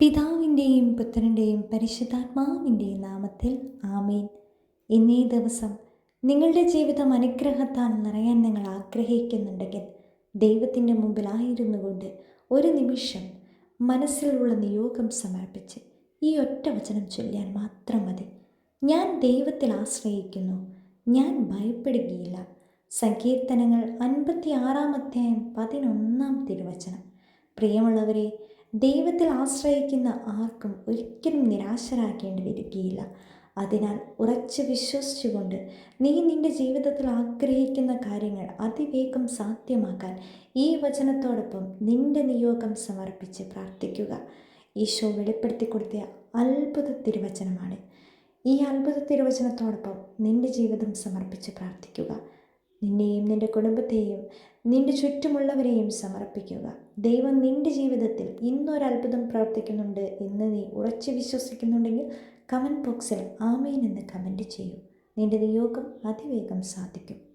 പിതാവിന്റെയും പുത്രന്റെയും പരിശുദ്ധാത്മാവിന്റെയും നാമത്തിൽ ആമേൻ. ഇന്നേ ദിവസം നിങ്ങളുടെ ജീവിതം അനുഗ്രഹത്താൽ നിറയാൻ നിങ്ങൾ ആഗ്രഹിക്കുന്നുണ്ടെങ്കിൽ ദൈവത്തിന്റെ മുമ്പിലായിരുന്നു കൊണ്ട് ഒരു നിമിഷം മനസ്സിലുള്ള നിയോഗം സമർപ്പിച്ച് ഈ ഒറ്റ വചനം ചൊല്ലാൻ മാത്രം മതി. ഞാൻ ദൈവത്തിൽ ആശ്രയിക്കുന്നു ഞാൻ ഭയപ്പെടുകയില്ല. സങ്കീർത്തനങ്ങൾ അൻപത്തി ആറാമധ്യായം പതിനൊന്നാം തിരുവചനം. പ്രിയമുള്ളവരെ ദൈവത്തിൽ ആശ്രയിക്കുന്ന ആർക്കും ഒരിക്കലും നിരാശരാക്കേണ്ടി വരികയില്ല അതിനാൽ ഉറച്ച് വിശ്വസിച്ചുകൊണ്ട് നീ നിന്റെ ജീവിതത്തിൽ ആഗ്രഹിക്കുന്ന കാര്യങ്ങൾ അതിവേഗം സാധ്യമാക്കാൻ ഈ വചനത്തോടൊപ്പം നിന്റെ നിയോഗം സമർപ്പിച്ച് പ്രാർത്ഥിക്കുക. ഈശോ വെളിപ്പെടുത്തി കൊടുത്ത അത്ഭുത തിരുവചനമാണ്. ഈ അത്ഭുത തിരുവചനത്തോടൊപ്പം നിന്റെ ജീവിതം സമർപ്പിച്ച് പ്രാർത്ഥിക്കുക. നിന്നെയും നിന്റെ കുടുംബത്തെയും നിന്റെ ചുറ്റുമുള്ളവരെയും സമർപ്പിക്കുക. ദൈവം നിന്റെ ജീവിതത്തിൽ ഇന്നൊരത്ഭുതം പ്രവർത്തിക്കുന്നുണ്ട് എന്ന് നീ ഉറച്ചു വിശ്വസിക്കുന്നുണ്ടെങ്കിൽ കമന്റ് ബോക്സിൽ ആമേൻ എന്ന് കമന്റ് ചെയ്യൂ. നിന്റെ നിയോഗം അതിവേഗം സാധിക്കും.